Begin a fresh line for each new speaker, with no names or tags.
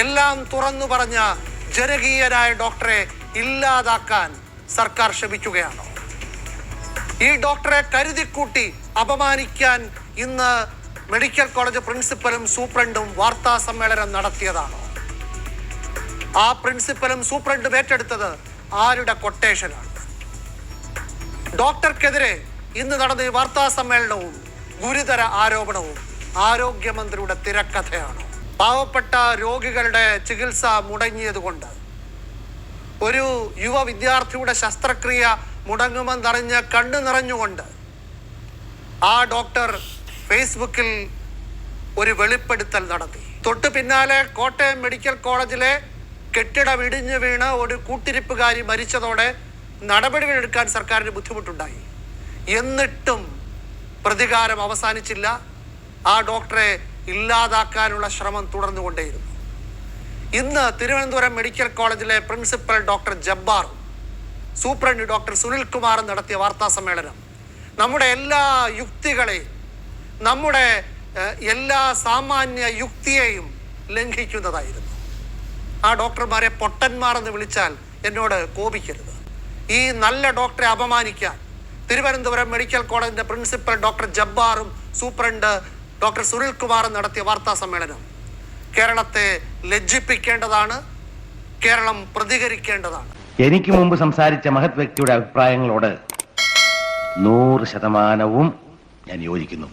എല്ലാം തുറന്നു പറഞ്ഞ ജനകീയനായ ഡോക്ടറെ ഇല്ലാതാക്കാൻ സർക്കാർ ശ്രമിക്കുകയാണോ? ഈ ഡോക്ടറെ കരുതിക്കൂട്ടി അപമാനിക്കാൻ ഇന്ന് മെഡിക്കൽ കോളേജ് പ്രിൻസിപ്പലും സൂപ്രണ്ടും വാർത്താ സമ്മേളനം നടത്തിയതാണോ? ആ പ്രിൻസിപ്പലും സൂപ്രണ്ടും ഏറ്റെടുത്തത് ആരുടെ കൊട്ടേഷനാണ്? ഡോക്ടർക്കെതിരെ ഇന്ന് നടന്ന ഈ വാർത്താ സമ്മേളനവും ഗുരുതര ആരോപണവും ആരോഗ്യമന്ത്രിയുടെ തിരക്കഥയാണ്? പാവപ്പെട്ട രോഗികളുടെ ചികിത്സ മുടങ്ങിയതുകൊണ്ട് ഒരു യുവ വിദ്യാർത്ഥിയുടെ ശസ്ത്രക്രിയ മുടങ്ങുമെന്നറിഞ്ഞ് കണ്ണു നിറഞ്ഞുകൊണ്ട് ആ ഡോക്ടർ ഫേസ്ബുക്കിൽ ഒരു വെളിപ്പെടുത്തൽ നടത്തി. തൊട്ടു പിന്നാലെ കോട്ടയം മെഡിക്കൽ കോളേജിലെ കെട്ടിടം ഇടിഞ്ഞു വീണ് ഒരു കൂട്ടിരിപ്പുകാരി മരിച്ചതോടെ നടപടികളെടുക്കാൻ സർക്കാരിന് ബുദ്ധിമുട്ടുണ്ടായി. എന്നിട്ടും പ്രതികാരം അവസാനിച്ചില്ല. ആ ഡോക്ടറെ ഇല്ലാതാക്കാനുള്ള ശ്രമം തുടർന്നുകൊണ്ടേയിരുന്നു. ഇന്ന് തിരുവനന്തപുരം മെഡിക്കൽ കോളേജിലെ പ്രിൻസിപ്പൽ ഡോക്ടർ ജബ്ബാറും സൂപ്രണ്ട് ഡോക്ടർ സുനിൽ കുമാറും നടത്തിയ വാർത്താ സമ്മേളനം. നമ്മുടെ എല്ലാ യുക്തികളെയും നമ്മുടെ എല്ലാ സാമാന്യ യുക്തിയെയും ലംഘിക്കുന്നതായിരുന്നു. ആ ഡോക്ടർമാരെ പൊട്ടന്മാർ എന്ന് വിളിച്ചാൽ എന്നോട് കോപിക്കരുത്. ഈ നല്ല ഡോക്ടറെ അപമാനിക്കാൻ തിരുവനന്തപുരം മെഡിക്കൽ കോളേജിന്റെ പ്രിൻസിപ്പൽ ഡോക്ടർ ജബ്ബാറും സൂപ്രണ്ട് ഡോക്ടർ സുനിൽ കുമാർ നടത്തിയ വാർത്താ സമ്മേളനം കേരളത്തെ ലജ്ജിപ്പിക്കേണ്ടതാണ് കേരളം പ്രതികരിക്കേണ്ടതാണ്.
എനിക്ക് മുമ്പ് സംസാരിച്ച മഹത് വ്യക്തിയുടെ അഭിപ്രായങ്ങളോട് നൂറ് ശതമാനവും ഞാൻ യോജിക്കുന്നു.